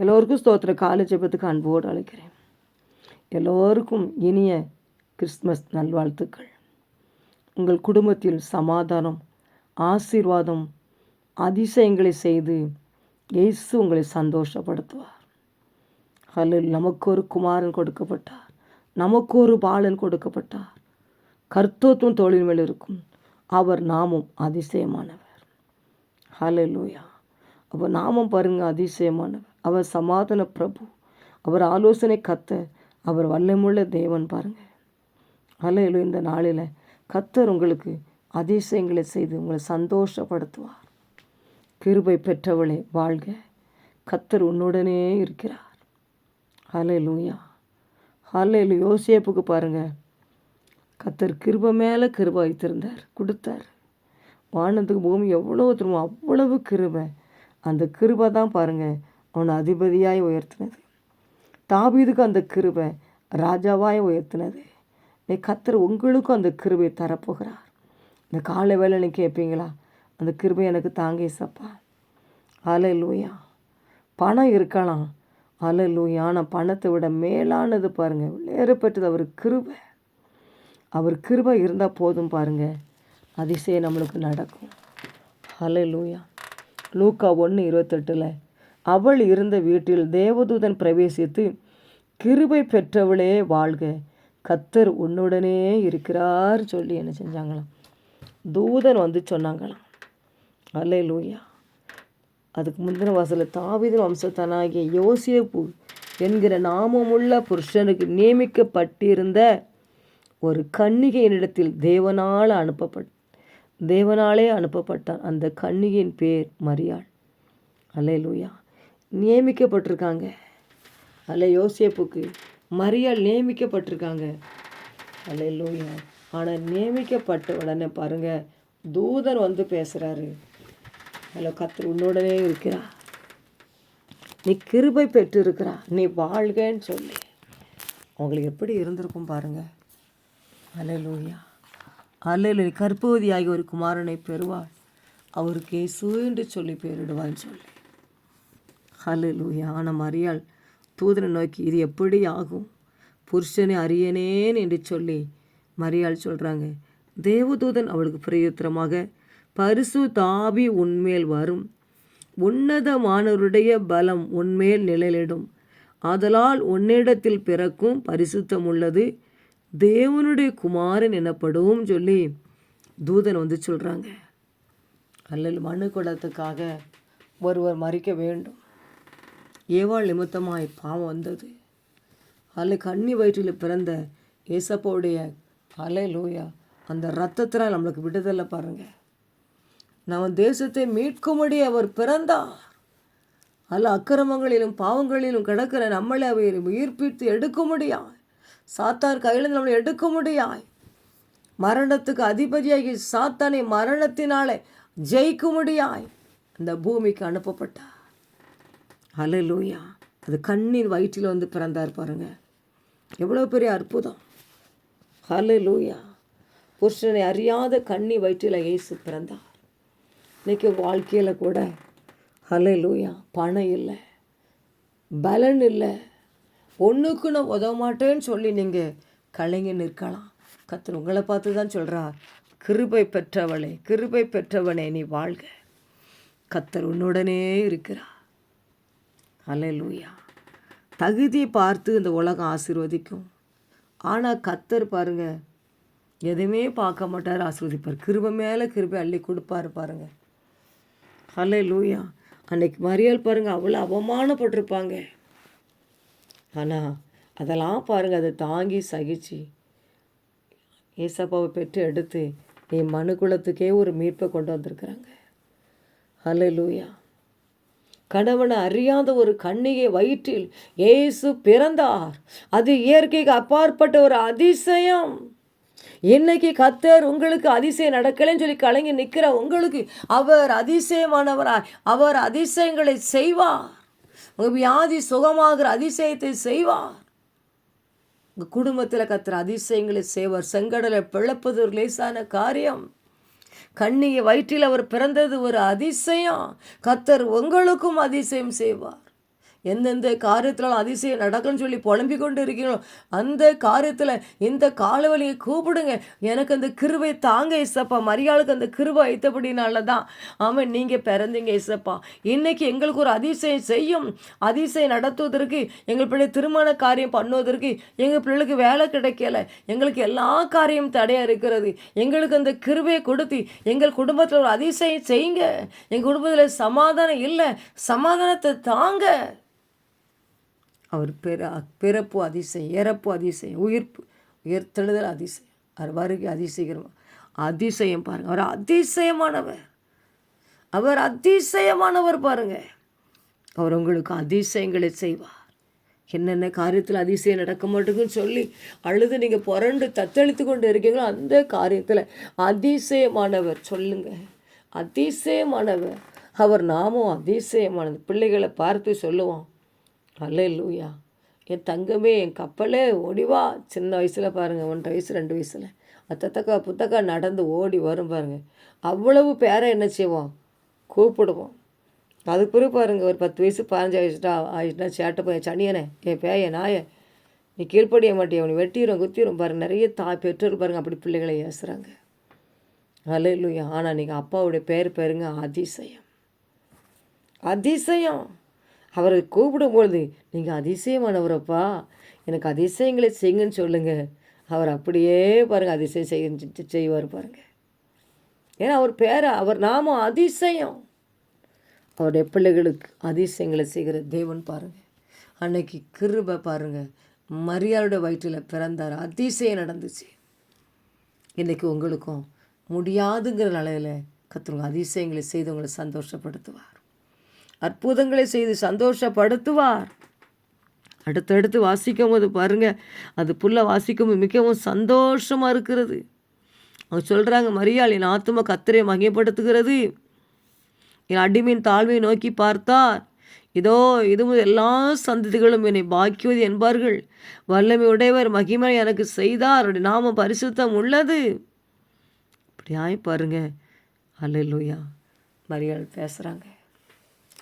எல்லோருக்கும் ஸ்தோத்திர காலை ஜெபத்துக்கு அன்போடு அழைக்கிறேன். எல்லோருக்கும் இனிய கிறிஸ்மஸ் நல்வாழ்த்துக்கள். உங்கள் குடும்பத்தில் சமாதானம் ஆசீர்வாதம் அதிசயங்களை செய்து இயேசு உங்களை சந்தோஷப்படுத்துவார். ஹலில் நமக்கு ஒரு குமாரன் கொடுக்கப்பட்டார். நமக்கு ஒரு பாலன் கொடுக்கப்பட்டார். கர்த்தத்துவம் தொழில் மேல் இருக்கும். அவர் நாமும் அதிசயமானவர். ஹலலூயா அப்போ நாமும் பாருங்கள் அதிசயமானவர். அவர் சமாதான பிரபு. அவர் ஆலோசனை கத்த அவர் வல்லமுள்ள தேவன் பாருங்க. அலையிலும் இந்த நாளில் கத்தர் உங்களுக்கு அதிசயங்களை செய்து உங்களை சந்தோஷப்படுத்துவார். கிருபை பெற்றவளே வாழ்க. கத்தர் உன்னுடனே இருக்கிறார். ஹalleluya அலையில் யோசேப்புக்கு பாருங்கள் கத்தர் கிருபை மேலே கிருபை வைத்திருந்தார் கொடுத்தார். வானத்துக்கு பூமி எவ்வளோ திரும்ப அவ்வளவு கிருபை. அந்த கிருபை தான் பாருங்கள் அவனை அதிபதியாய் உயர்த்தினது. தாபீதுக்கு அந்த கிருபை ராஜாவாய் உயர்த்தினது. நீ கத்தர் உங்களுக்கும் அந்த கிருபையை தரப்போகிறார். இந்த காலை வேலை நீ கேட்பீங்களா அந்த கிருபை எனக்கு தாங்க சப்பா அலை லூயா பணம் இருக்கலாம். அலை லூயா ஆனால் பணத்தை விட மேலானது பாருங்கள் வேறுபட்டது அவர் கிருபை. அவர் கிருபை இருந்தால் போதும் பாருங்கள் அதிசயம் நம்மளுக்கு நடக்கும். அலை லூயா லூக்கா ஒன்று இருபத்தெட்டில் அவள் இருந்த வீட்டில் தேவதூதன் பிரவேசித்து கிருபை பெற்றவளே வாழ்க. கத்தர் உன்னுடனே இருக்கிறார் சொல்லி என்ன செஞ்சாங்களாம். தூதன் வந்து சொன்னாங்களாம். ஹலே லூயா அதுக்கு முந்தின வாசலில் தாவிதன் வம்சத்தனாகிய யோசியப்பு என்கிற நாமமுள்ள புருஷனுக்கு நியமிக்கப்பட்டிருந்த ஒரு கன்னிகையினிடத்தில் தேவனால் அனுப்பப்பட் தேவனாலே அனுப்பப்பட்டான். அந்த கன்னிகையின் பேர் மரியாள். அல்லே லூயா நியமிக்கப்பட்டிருக்காங்க. அல்ல யோசேப்புக்கு மரியாள் நியமிக்கப்பட்டிருக்காங்க. அல்ல லூயா ஆனால் நியமிக்கப்பட்ட உடனே பாருங்கள் தூதர் வந்து பேசுகிறாரு ஹலோ கத்தர் உன்னோடனே இருக்கிறா நீ கிருபை பெற்று இருக்கிறா நீ வாழ்கன்னு சொல்லி. உங்களுக்கு எப்படி இருந்திருக்கும் பாருங்கள் அலையலூயா அலையலு கற்பவதியாகி ஒரு குமாரனை பெறுவாள் அவருக்கு இயேசு என்று சொல்லி பெயரிடுவான்னு சொல்லி. ஹலலூயா ஆனால் மரியாள் தூதனை நோக்கி இது எப்படி ஆகும்? புருஷனை அறியனேன் என்று சொல்லி மரியாள் சொல்கிறாங்க தேவதூதன் அவளுக்கு பிரயுத்திரமாக பரிசு தாபி உன்மேல் வரும். உன்னதமானவருடைய பலம் உன்மேல் நிழலிடும். ஆதலால் உன்னிடத்தில் பிறக்கும் பரிசுத்தம் உள்ளது. தேவனுடைய குமாரன் எனப்படும் சொல்லி தூதன் வந்து சொல்கிறாங்க அல்லல் மனு குலத்துக்காக ஒருவர் மறிக்க வேண்டும். ஏவாள் நிமித்தமாய் பாவம் வந்தது. அல்ல கன்னி வயிற்றில் பிறந்த ஏசப்பாவுடைய அலை லூயா அந்த ரத்தத்தினால் நம்மளுக்கு விடுதலை பாருங்க. நம்ம தேசத்தை மீட்கும்படி அவர் பிறந்தார். அல்ல அக்கிரமங்களிலும் பாவங்களிலும் கிடக்கிற நம்மளை அவை உயிர்ப்பித்து எடுக்க முடியாய் சாத்தார் கையில் நம்மளை எடுக்க முடியாய் மரணத்துக்கு அதிபதியாகி சாத்தானை மரணத்தினாலே ஜெயிக்க முடியாய் அந்த பூமிக்கு அனுப்பப்பட்டார். அலலூயா அது கண்ணின் வயிற்றில் வந்து பிறந்தார் பாருங்க. எவ்வளோ பெரிய அற்புதம். ஹலலூயா புருஷனை அறியாத கண்ணி வயிற்றில் இயேசு பிறந்தார். இன்றைக்கி வாழ்க்கையில் கூட ஹலலூயா பணம் இல்லை. பலன் இல்லை. ஒன்றுக்கு நான் உதவ மாட்டேன்னு சொல்லி நீங்கள் கலைஞ நிற்கலாம். கத்தர் உங்களை பார்த்து தான் சொல்கிறார் கிருபை பெற்றவளே கிருபை பெற்றவனே நீ வாழ்க. கத்தர் உன்னுடனே இருக்கிறார். அலையலூயா. தகுதியை பார்த்து இந்த உலகம் ஆசீர்வதிக்கும். ஆனால் கத்தர் பாருங்க எதுவுமே பார்க்க மாட்டார் ஆசீர்வதிப்பார். கிருபை மேலே கிருபை அள்ளி கொடுப்பாரு பாருங்கள் ஹலே லூயா அன்னைக்கு மறியல் பாருங்கள் அவ்வளோ அவமானப்பட்டிருப்பாங்க. ஆனால் அதெல்லாம் பாருங்கள் அதை தாங்கி சகிச்சு ஏசப்பாவை பெற்று எடுத்து நீ மனு குலத்துக்கே ஒரு மீட்பை கொண்டு வந்திருக்கிறாங்க. ஹலே லூயா கணவனை அறியாத ஒரு கண்ணிகை வயிற்றில் ஏசு பிறந்தார். அது இயற்கைக்கு அப்பாற்பட்ட ஒரு அதிசயம். இன்னைக்கு கத்தர் உங்களுக்கு அதிசயம் நடக்கலைன்னு சொல்லி கலங்கி நிற்கிற உங்களுக்கு அவர் அதிசயமானவராய் அவர் அதிசயங்களை செய்வார். உங்கள் வியாதி சுகமாகிற அதிசயத்தை செய்வார். உங்கள் குடும்பத்தில் கத்துற அதிசயங்களை செய்வார். செங்கடலை பிழப்பது ஒரு லேசான காரியம். கண்ணியை வயிற்றில் அவர் பிறந்தது ஒரு அதிசயம். கத்தர் உங்களுக்கும் அதிசயம் செய்வார். எந்தெந்த காரியத்தில் அதிசயம் நடக்கும்னு சொல்லி புலம்பிக் கொண்டு இருக்கீங்களோ அந்த காரியத்தில் இந்த காலவழியை கூப்பிடுங்க. எனக்கு அந்த கிருவை தாங்க இசப்பா மரியாளுக்கு அந்த கிருவை வைத்தபடினால தான் ஆமாம் நீங்கள் பிறந்தீங்க இசப்பா இன்னைக்கு எங்களுக்கு ஒரு அதிசயம் செய்யும். அதிசயம் நடத்துவதற்கு எங்கள் பிள்ளை திருமண காரியம் பண்ணுவதற்கு எங்கள் பிள்ளைகளுக்கு வேலை கிடைக்கல. எங்களுக்கு எல்லா காரியம் தடையாக இருக்கிறது. எங்களுக்கு அந்த கிருவையை கொடுத்து எங்கள் குடும்பத்தில் ஒரு அதிசயம் செய்யுங்க. எங்கள் குடும்பத்தில் சமாதானம் இல்லை. சமாதானத்தை தாங்க. அவர் பிற பிறப்பு அதிசயம் இறப்பு அதிசயம் உயிர்ப்பு உயிர்த்தெழுதல் அதிசயம். அவர் வருகை அதிசயம் அதிசயம் பாருங்கள் அவர் அதிசயமானவர். அவர் அதிசயமானவர் பாருங்கள் அவர் உங்களுக்கு அதிசயங்களை செய்வார். என்னென்ன காரியத்தில் அதிசயம் நடக்க மாட்டேங்குன்னு சொல்லி அழுது நீங்கள் புரண்டு தத்தளித்து கொண்டு இருக்கீங்களோ அந்த காரியத்தில் அதிசயமானவர் சொல்லுங்கள் அதிசயமானவர். அவர் நாமும் அதிசயமானது. பிள்ளைகளை பார்த்து சொல்லுவோம். அல்ல லூயா என் தங்கமே என் கப்பலே ஓடிவா சின்ன வயசில் பாருங்கள் ஒன்றரை வயசு ரெண்டு வயசில். அத்தத்தக்கா புத்தக்கா நடந்து ஓடி வரும் பாருங்கள் அவ்வளவு பேரை என்ன செய்வோம்? கூப்பிடுவோம். அதுக்கு பிறகு பாருங்க ஒரு பத்து வயசு பதினஞ்சு வயசுட்டா ஆயிடுச்சுனா சேட்டை போய் சனியனே என் பேய நாய நீ கீழ்ப்படிய மாட்டிய? அவனை வெட்டிடும் குத்திடும் பாருங்கள் நிறைய தா பெற்றோர் பாருங்கள் அப்படி பிள்ளைகளை ஏசுகிறாங்க அலையிலுயா ஆனால் நீங்கள் அப்பாவுடைய பேர் பேருங்க அதிசயம். அதிசயம். அவரை கூப்பிடும்பொழுது நீங்கள் அதிசயமானவரப்பா. எனக்கு அதிசயங்களை செய்யுங்கன்னு சொல்லுங்கள் அவர் அப்படியே பாருங்கள் அதிசயம் செய்ய செய்வார் பாருங்கள் ஏன்னா அவர் பேரை அவர் நாமும் அதிசயம். அவருடைய பிள்ளைகளுக்கு அதிசயங்களை செய்கிற தேவன் பாருங்கள் அன்னைக்கு கிருபை பாருங்கள் மரியாளுடைய வயிற்றில் பிறந்தார். அதிசயம் நடந்துச்சு. இன்றைக்கி உங்களுக்கும் முடியாதுங்கிற நிலையில் கத்துருங்க அதிசயங்களை செய்து உங்களை சந்தோஷப்படுத்துவார். அற்புதங்களை செய்து சந்தோஷப்படுத்துவார். அடுத்தடுத்து வாசிக்கும் போது பாருங்கள் அது புல்ல வாசிக்கும் போது மிகவும் சந்தோஷமாக இருக்கிறது. அவங்க சொல்கிறாங்க மரியாள் என் ஆத்மா கத்திரை மகிமைப்படுத்துகிறது. என் அடிமையின் தாழ்மையை நோக்கி பார்த்தார். இதோ இது எல்லா சந்ததிகளும் என்னை பாக்கியது என்பார்கள். வல்லமை உடையவர் மகிமை எனக்கு செய்தார். அவருடைய நாம பரிசுத்தம் உள்ளது. இப்படியாய் பாருங்க. அல்லையா மரியாள் பேசுகிறாங்க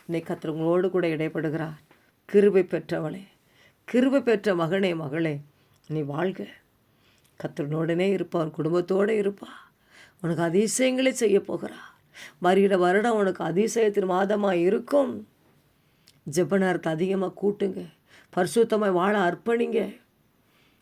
இன்னைக்கு கத்திர உங்களோடு கூட இடைப்படுகிறார். கிருபை பெற்றவளே கிருபை பெற்ற மகனே மகளே நீ வாழ்க. கத்திரனோடனே இருப்பார் குடும்பத்தோடு இருப்பா. உனக்கு அதிசயங்களே செய்ய போகிறார். வருகிற வருடம் உனக்கு அதிசயத்தின் மாதமாக இருக்கும். ஜெப நேரத்தை அதிகமாக கூட்டுங்க. பரிசுத்தமாக வாழ அர்ப்பணிங்க.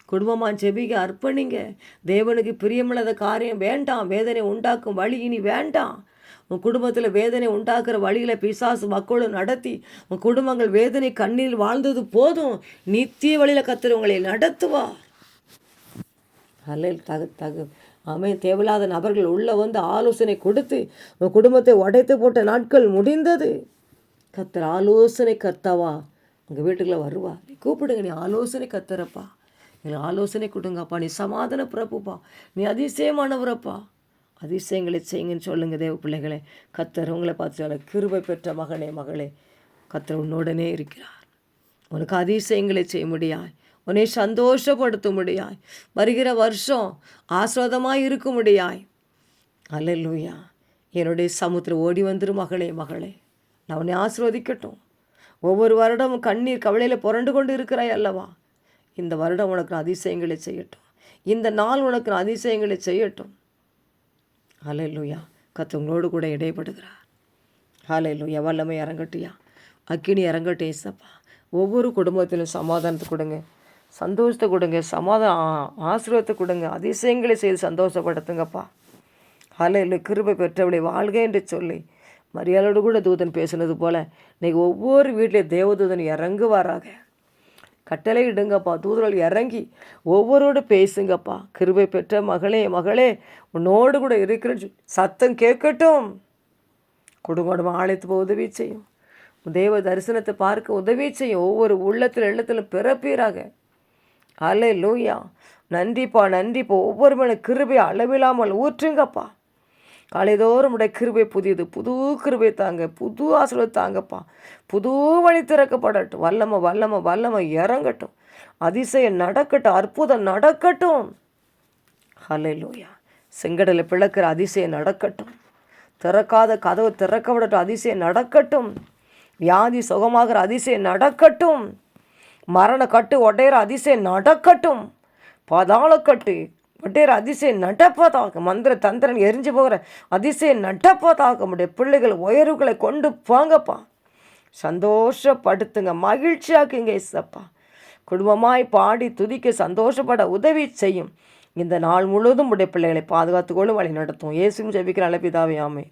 குடும்பமாக ஜெபிக்க அர்ப்பணிங்க. தேவனுக்கு பிரியமில்லாத காரியம் வேண்டாம். வேதனை உண்டாக்கும் வழி இனி வேண்டாம். உன் குடும்பத்தில் வேதனை உண்டாக்குற வழியில் பிசாசு மக்களும் நடத்தி உன் குடும்பங்கள் வேதனை கண்ணில் வாழ்ந்தது போதும். நித்திய வழியில் கத்துறவங்களை நடத்துவார் அல்ல தகு தகு. ஆமே தேவையில்லாத நபர்கள் உள்ளே வந்து ஆலோசனை கொடுத்து உன் குடும்பத்தை உடைத்து போட்ட நாட்கள் முடிந்தது. கத்தர் ஆலோசனை கர்த்தாவா? உங்கள் வீட்டுக்குள்ளே வருவா. நீ கூப்பிடுங்க நீ ஆலோசனை கத்துறப்பா எங்களுக்கு ஆலோசனை கொடுங்கப்பா. நீ சமாதான பிறப்புப்பா. நீ அதிசயமானவரப்பா. அதிசயங்களை செய்யுங்கன்னு சொல்லுங்க தேவ பிள்ளைகளே. கத்தர் உங்களை பார்த்து கிருபை பெற்ற மகனே மகளே கத்தர் உன்னுடனே இருக்கிறார். உனக்கு அதிசயங்களை செய்ய முடியாய் உன்னை சந்தோஷப்படுத்த முடியாய் வருகிற வருஷம் ஆஸ்வாதமாக இருக்க முடியாய் அல்லூயா என்னுடைய சமுத்திரம் ஓடி வந்துடும் மகளே மகளே. நான் உன்னை ஆசிர்வதிக்கட்டும். ஒவ்வொரு வருடமும் கண்ணீர் கவலையில் புரண்டு கொண்டு இருக்கிறாய் அல்லவா? இந்த வருடம் உனக்கு அதிசயங்களை செய்யட்டும். இந்த நாள் உனக்கு அதிசயங்களை செய்யட்டும். ஹalleluya. கத்தவங்களோடு கூட இடைப்படுகிறார் ஹalleluya. வல்லமை இறங்கட்டியா? அக்கினி இறங்கட்டும் ஏசப்பா. ஒவ்வொரு குடும்பத்திலும் சமாதானத்தை கொடுங்க. சந்தோஷத்தை கொடுங்க. சமாதான ஆசீர்வாதத்தை கொடுங்க. அதிசயங்களை செய்து சந்தோஷப்படுத்துங்கப்பா. ஹalleluya. கிருபை பெற்றவளை வாழ்க என்று சொல்லி மரியாதையோடு கூட தூதன் பேசுனது போல இன்னைக்கு ஒவ்வொரு வீட்லேயும் தேவதூதன் இறங்குவாராக. கட்டளை இடுங்கப்பா. தூதர்கள் இறங்கி ஒவ்வொருவோடு பேசுங்கப்பா. கிருபை பெற்ற மகளே மகளே உன்னோடு கூட இருக்கிறேன் சத்தம் கேட்கட்டும். குடும்பம் ஆலயத்து போக உதவி செய்யும். தேவ தரிசனத்தை பார்க்க உதவி செய்யும். ஒவ்வொரு உள்ளத்தில் எண்ணத்தில் பிறப்பீராக. அலை லூயா நன்றிப்பா நன்றிப்பா. ஒவ்வொரு மேலே கிருபை அளவில்லாமல் ஊற்றுங்கப்பா. காலைதோறும் உடைய கிருபை புதியது புது கிருபை தாங்க புது ஆசிரியர் தாங்கப்பா. புது வழி திறக்கப்படட்டும். வல்லம வல்லம வல்லம இறங்கட்டும். அதிசயம் நடக்கட்டும் அற்புதம் நடக்கட்டும். ஹalleluya. செங்கடலை பிளக்கிற அதிசயம் நடக்கட்டும். திறக்காத கதவு திறக்கப்படட்டும் அதிசயம் நடக்கட்டும். வியாதி சுகமாகிற அதிசயம் நடக்கட்டும். மரண கட்டு உடையிற அதிசயம் நடக்கட்டும். பாதாளக்கட்டு பட்டேர் அதிசயம் நடப்பதாக மந்திர தந்திரன் எரிஞ்சு போகிற அதிசயம் நடப்பதாக உடைய பிள்ளைகள் உயர்வுகளை கொண்டு போங்கப்பா சந்தோஷப்படுத்துங்க மகிழ்ச்சியாக்குங்க இசப்பா குடும்பமாய் பாடி துதிக்க சந்தோஷப்பட உதவி செய்யும். இந்த நாள் முழுவதும் உடைய பிள்ளைகளை பாதுகாத்துக்கொள்ளும் வழி நடத்தும் இயேசுவும் ஜெபிக்கிற அளப்பிதாவே ஆமே